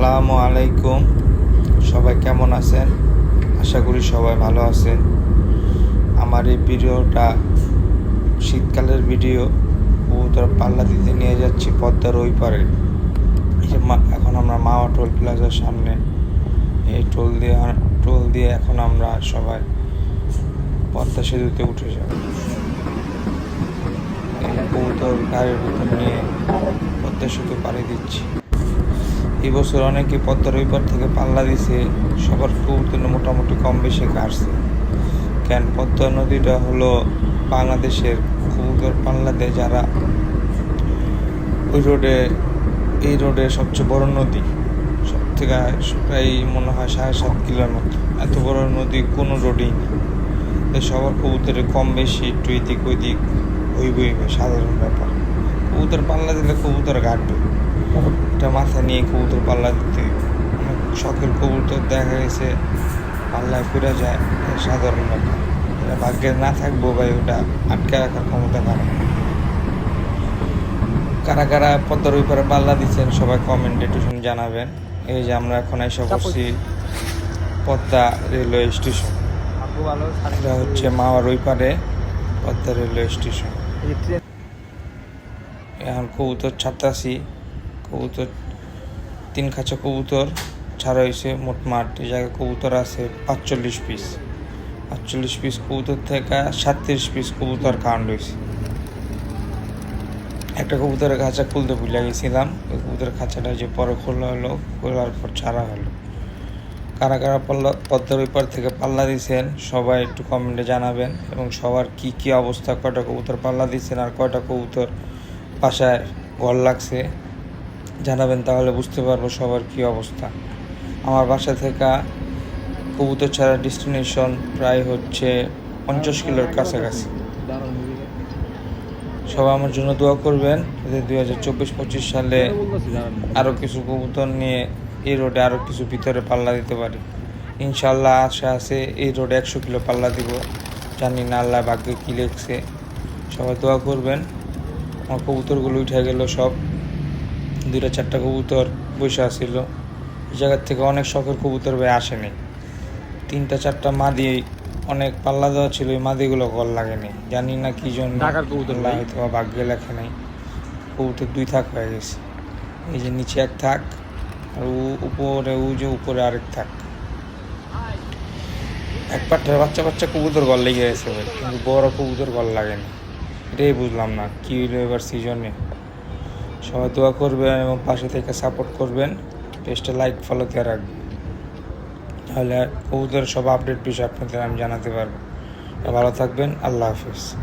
আসসালামু আলাইকুম। সবাই কেমন আছেন? আশা করি সবাই ভালো আছেন। আমার এই ভিডিওটা শীতকালের ভিডিও। কবুতর পাল্লা দিতে নিয়ে যাচ্ছি পদ্মার ওই পারে। এখন আমরা মাওয়া টোল প্লাজার সামনে। এই টোল দিয়ে টোল দিয়ে এখন আমরা সবাই পদ্মা সেতুতে উঠে যাব। কবুতর গাড়ির ভিতর নিয়ে পদ্মা সেতু পাড়ি দিচ্ছি। এই বছর অনেকে পদ্মার পার থেকে পাল্লা দিছে, সবার কবুতর মোটামুটি কম বেশি কাটছে। কেন পদ্মা নদীটা হলো বাংলাদেশের কবুতর পাল্লা দেয় যারা ওই রোডে, এই রোডে সবচেয়ে বড় নদী। সব থেকে প্রায় মনে হয় সাড়ে সাত কিলোর মতো। এত বড় নদী কোনো রোডেই নেই। সবার কবুতরে কম বেশি একটু এদিক ওইদিক হইব হইবে সাধারণ ব্যাপার। কবুতর পাল্লা দিলে কবুতর কাটবে। এটা মাথা নিয়ে কবুতর পাল্লা দিতে শখের কবুতর দেখা গেছে পাল্লায় পড়ে যায় সাধারণ ব্যাপার। এটা ভাগ্যে না থাকব ভাই ওটা আটকে রাখার ক্ষমতা পারে কারা কারা পদ্মার ওই পারে পাল্লা দিচ্ছেন সবাই কমেন্টে একটু শুনে জানাবেন। এই যে আমরা এখন এসে করছি পদ্মা রেলওয়ে স্টেশন। এটা হচ্ছে মাওয়ার ওই পারে পদ্মা রেলওয়ে স্টেশন। এখন কবুতর ছাড়তাছি। কবুতর, তিন খাঁচা কবুতর, ছাড়া হয়েছে মোট মাঠ। এই জায়গায় কবুতর আছে পাঁচচল্লিশ পিস। পাঁচচল্লিশ পিস কবুতর থেকে সাতত্রিশ পিস কবুতর কাউন্ট হয়েছে একটা কবুতরের খাঁচা খুলতে ভুলে গেছিলাম। ওই কবুতরের খাঁচাটা যে পরে খোলা হলো, খোলার পর ছাড়া হলো। কারা কারা পাল্লা, পদ্মার ওই পার থেকে পাল্লা দিয়েছেন সবাই একটু কমেন্টে জানাবেন এবং সবার কি কি অবস্থা, কয়টা কবুতর পাল্লা দিচ্ছেন আর কয়টা কবুতর বাসায় ঘর লাগছে। জানাবেন, তাহলে বুঝতে পারব সবার কি অবস্থা। আমার বাসা থেকে কবুতর ছাড়া ডেস্টিনেশন প্রায় হচ্ছে পঞ্চাশ কিলোর কাছাকাছি। সবাই আমার জন্য দোয়া করবেন, যাতে দুই হাজার চব্বিশ পঁচিশ সালে আরও কিছু কবুতর নিয়ে এই রোডে আরও কিছু ভিতরে পাল্লা দিতে পারি। ইনশাল্লাহ আশা আছে এই রোডে একশো কিলো পাল্লা দিব। জানি না আল্লাহ ভাগ্যে কী লেখছে। সবাই দোয়া করবেন, আমার কবুতরগুলো উঠে গেল সব। দুইটা চারটা কবুতর বসে আসছিল এই জায়গার থেকে অনেক শখের কবুতর ভাই আসেনি। তিনটা চারটা মাদি অনেক পাল্লা দেওয়া ছিল ওই মাদিগুলো কল লাগেনি। জানি না কি জন্য ঢাকার কবুতর। হয়তো বা ভাগ্যে লেখে নাই। কবুতর দুই থাক হয়ে গেছে। এই যে নিচে এক থাক আর ও উপরে ও যে উপরে আরেক থাক। এক পাট্টার বাচ্চা বাচ্চা কবুতর গল লেগে গেছে ভাই কিন্তু বড় কবুতর গল লাগেনি। এটাই বুঝলাম না কি হইল এবার সিজনে? সবাই দোয়া করবেন এবং পাশে থেকে সাপোর্ট করবেন। পেজটা লাইক ফলো দিয়ে রাখবেন। তাহলে কবুতরের সব আপডেট বিষয়ে আপনাদের আমি জানাতে পারব। ভালো থাকবেন, আল্লাহ হাফিজ।